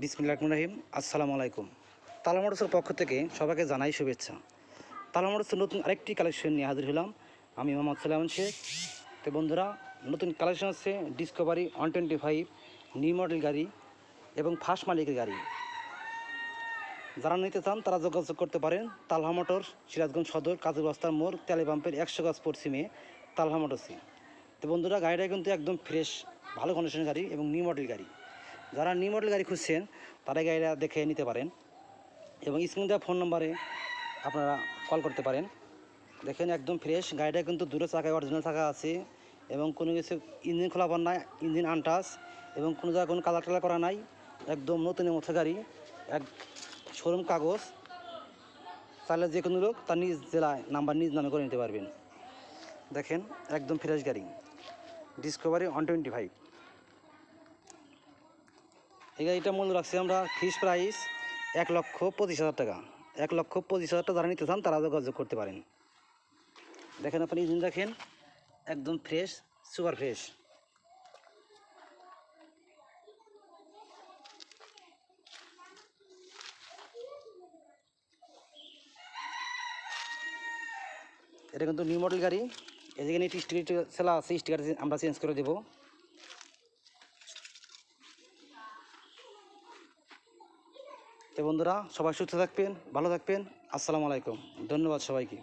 বিসমিল্লাহ রহমান রাহিম, আসসালামু আলাইকুম। তালামোটসের পক্ষ থেকে সবাইকে জানাই শুভেচ্ছা। তালামোটসের নতুন আরেকটি কালেকশন নিয়ে হাজির হলাম। আমি মোহাম্মদ সালাম শেখ। তো বন্ধুরা, নতুন কালেকশন হচ্ছে discovery one twenty five new model গাড়ি এবং ফার্স্ট মালিকের গাড়ি। যারা নিতে চান, তারা যোগাযোগ করতে পারেন তালহা মোটর সিরাজগঞ্জ সদর, কাজী বস্তার মোড়, তেলে পাম্পের একশো গাছ পশ্চিমে তালহা মোটরসি। তো বন্ধুরা, গাড়িটা কিন্তু একদম ফ্রেশ ভালো কন্ডিশনের গাড়ি এবং নিউ মডেল গাড়ি। যারা নিউ মডেল গাড়ি খুঁজছেন তারা গাড়িটা দেখে নিতে পারেন এবং স্ক্রিন দেওয়া ফোন নম্বরে আপনারা কল করতে পারেন। দেখেন একদম ফ্রেশ গাড়িটা কিন্তু দুটো চাকায় অরিজিনাল চাকা আছে এবং কোনো কিছু ইঞ্জিন খোলা পান নাই ইঞ্জিন আনটাস এবং কোনো জায়গায় কোনো কালার টালার করা নাই, একদম নতুনের মতো গাড়ি, এক শোরুম কাগজ। তাহলে যে কোনো লোক তার নিজ জেলায় নাম্বার নিজ নামে করে নিতে পারবেন। দেখেন একদম ফ্রেশ গাড়ি। ডিসকভারি ওয়ান টোয়েন্টি ফাইভ এই গাড়িটা মূল্য রাখছি আমরা ফিস প্রাইস এক লক্ষ পঁচিশ হাজার টাকা। এক লক্ষ পঁচিশ হাজার টাকা যারা নিতে চান তারা যোগাযোগ করতে পারেন। দেখেন আপনি ইঞ্জিন দেখেন, একদম ফ্রেশ সুপার ফ্রেশ এটা কিন্তু নিউ মডেল গাড়ি। যেখানে স্টিকার সেলা আছে স্টিকার আমরা চেঞ্জ করে দেবো। তো বন্ধুরা সবাই সুস্থ থাকবেন ভালো থাকবেন। আসসালামু আলাইকুম। ধন্যবাদ সবাইকে।